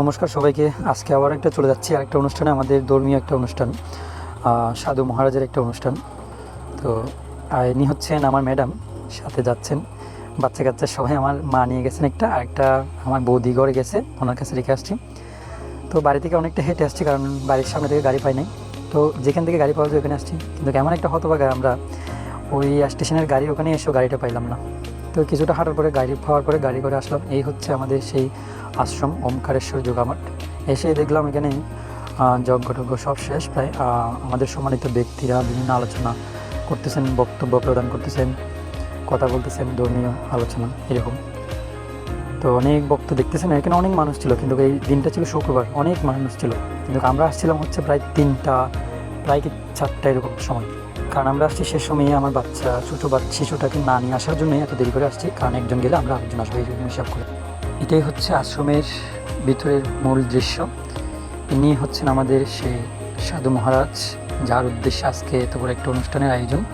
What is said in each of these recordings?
নমস্কার সবাইকে। আজকে আবার একটা চলে যাচ্ছি। আরেকটা অনুষ্ঠানে আমাদের ধর্মীয় একটা অনুষ্ঠান সাধু মহারাজের একটা অনুষ্ঠান। তো আর ইনি হচ্ছেন আমার ম্যাডাম, সাথে যাচ্ছেন। বাচ্চা কাচ্চা সবাই আমার মা নিয়ে গেছেন একটা আরেকটা আমার বৌদি ঘরে গেছে, ওনার কাছে রেখে আসছি। তো, বাড়ি থেকে অনেকটা হেঁটে আসছি, কারণ বাড়ির সামনে থেকে গাড়ি পাই নাই। তো, যেখান থেকে গাড়ি পাওয়া যায় ওখানে আসছি। কিন্তু কেমন একটা হতভাগা আমরা ওই স্টেশনের গাড়ি, ওখানে এসেও গাড়িটা পাইলাম না। তো কিছুটা হাঁটার পরে গাড়ি পাওয়ার পরে গাড়ি করে আসলাম। এই হচ্ছে আমাদের সেই আশ্রম ওমকারেশ্বর যোগামাঠ। এসে দেখলাম এখানে আহ, যজ্ঞ টজ্ঞ সব শেষ। প্রায় আমাদের সম্মানিত ব্যক্তিরা বিভিন্ন আলোচনা করতেছেন বক্তব্য প্রদান করতেছেন কথা বলতেছেন ধর্মীয় আলোচনা এরকম। তো অনেক বক্ত দেখতেছেন এখানে অনেক মানুষ ছিল কিন্তু এই দিনটা ছিল শুক্রবার অনেক মানুষ ছিল। কিন্তু আমরা আসছিলাম হচ্ছে প্রায় তিনটা প্রায় কি চারটা এরকম সময়। কারণ আমরা আসছি সে সময়ে আমার বাচ্চা, ছোটো বাচ্চা, শিশুটাকে না নিয়ে আসার জন্যই এত দেরি করে আসছি। কারণ একজন গেলে আমরা আরেকজন আসব, এই হিসাব করে। এটাই হচ্ছে আশ্রমের ভিতরের মূল দৃশ্য। ইনি হচ্ছেন আমাদের সেই সাধু মহারাজ, যার উদ্দেশ্যে আজকে এত বড় একটা অনুষ্ঠানের আয়োজন।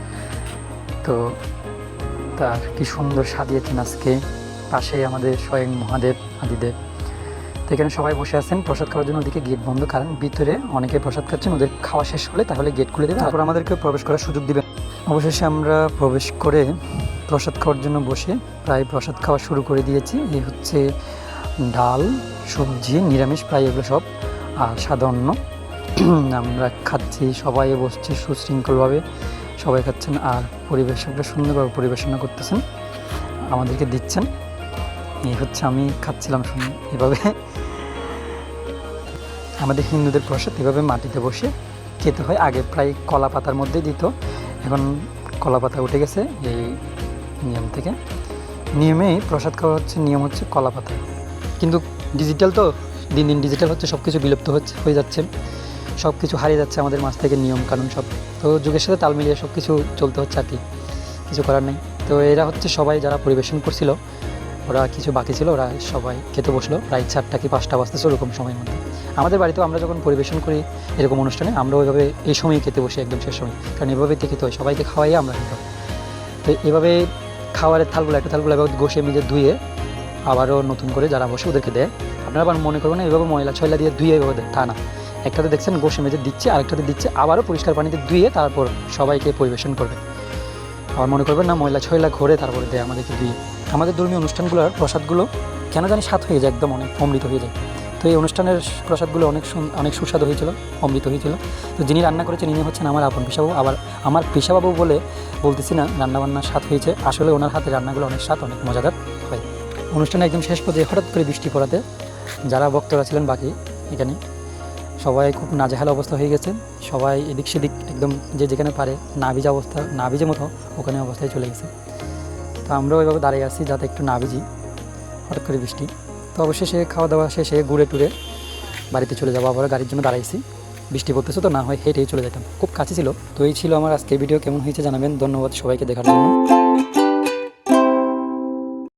তো তার কি সুন্দর সাজিয়েছেন আজকে। পাশে আমাদের স্বয়ং মহাদেব, আদিদেব। তো এখানে সবাই বসে আছেন। প্রসাদ খাওয়ার জন্য ওদিকে গেট বন্ধ, কারণ ভিতরে অনেকে প্রসাদ খাচ্ছেন, ওদের খাওয়া শেষ হলে তাহলে গেট খুলে দেবে। তারপর আমাদেরকে প্রবেশ করার সুযোগ দিবেন। অবশেষে আমরা প্রবেশ করে প্রসাদ খাওয়ার জন্য বসে প্রায় প্রসাদ খাওয়া শুরু করে দিয়েছি। এই হচ্ছে ডাল, সবজি, নিরামিষ, প্রায় এগুলো সব, আর অন্ন। আমরা খাচ্ছি, সবাই বসছে সুশৃঙ্খলভাবে। সবাই খাচ্ছেন আর পরিবেশকরা সুন্দরভাবে পরিবেশনা করতেছেন। আমাদেরকে দিচ্ছেন। এই হচ্ছে আমি খাচ্ছিলাম শুনে, এভাবে। আমাদের হিন্দুদের প্রসাদ এভাবে মাটিতে বসে খেতে হয়। আগে প্রায় কলা পাতার মধ্যে দিত। এখন কলা পাতা উঠে গেছে এই নিয়ম থেকে। নিয়মেই প্রসাদ খাওয়া হচ্ছে, নিয়ম হচ্ছে কলা পাতা। কিন্তু ডিজিটাল তো দিন দিন ডিজিটাল হচ্ছে সব কিছু বিলুপ্ত হচ্ছে, হয়ে যাচ্ছে। সব কিছু হারিয়ে যাচ্ছে আমাদের মাছ থেকে নিয়ম কানুন সব। তো যুগের সাথে তাল মিলিয়ে সব কিছু চলতে হচ্ছে আর কি। কিছু করার নেই। তো এরা হচ্ছে সবাই যারা পরিবেশন করছিল ওরা কিছু বাকি ছিল, ওরা সবাই খেতে বসল। প্রায় চারটা কি পাঁচটা বাজতেছে ওরকম সময়ের মধ্যে। আমাদের বাড়িতেও আমরা যখন পরিবেশন করি এরকম অনুষ্ঠানে আমরা ওইভাবে এই সময় খেতে বসি একদম শেষ সময়। কারণ এভাবে তো খেতে হয়, সবাইকে খাওয়াই আমরা খেতে হয়। তো এভাবে খাবারের থালগুলো, একটা থালগুলো এভাবে ঘষে মেজে ধুয়ে আবারও নতুন করে যারা বসে ওদেরকে দেয়। আপনারা আবার মনে করবেন এভাবে ময়লা ছয়লা দিয়ে ধুয়ে এভাবে দেয়, তা না। একটাতে দেখছেন ঘষে মেজে দিচ্ছে, আরেকটাতে দিচ্ছে, আবারও পরিষ্কার পানিতে ধুয়ে তারপর সবাইকে পরিবেশন করবে। আবার মনে করবেন না, ময়লা ছয়লা ঘরে তারপরে দেয় আমাদেরকে দিয়ে আমাদের ধর্মীয় অনুষ্ঠানগুলোর প্রসাদগুলো কেন জানি স্বাদ হয়ে যায়, একদম অনেক অমৃত হয়ে যায়। তো এই অনুষ্ঠানের প্রসাদগুলো অনেক অনেক সুস্বাদু হয়েছিল, অমৃত হয়েছিল। তো যিনি রান্না করেছেন ইনি হচ্ছেন আমার আপন পেশাবাবু আবার আমার পেশাবাবু বলে বলতেছি না, রান্নাবান্নার স্বাদ হয়েছে। আসলে ওনার হাতে রান্নাগুলো অনেক স্বাদ, অনেক মজাদার। হয়। অনুষ্ঠানে একদম শেষ পর্যায়ে হঠাৎ করে বৃষ্টি পড়াতে যারা বক্তরা ছিলেন বাকি এখানে, সবাই খুব নাজেহাল অবস্থা হয়ে গেছে। সবাই এদিক সেদিক একদম যে যেখানে পারে না ভিজা অবস্থা না ভিজে মতো ওখানে অবস্থায় চলে গেছে। তো আমরাও ওইভাবে দাঁড়িয়ে আছি যাতে একটু না ভিজি, হঠাৎ করে বৃষ্টি। তো অবশেষে খাওয়া দাওয়া শেষে ঘুরে টুরে বাড়িতে চলে যাব আবার গাড়ির জন্য দাঁড়াইছি। বৃষ্টি পড়তেছে তো, না হয় হেঁটেই চলে যেতাম। খুব কাছে ছিল। তো এই ছিল আমার আজকের ভিডিও। কেমন হয়েছে জানাবেন। ধন্যবাদ সবাইকে দেখার জন্য।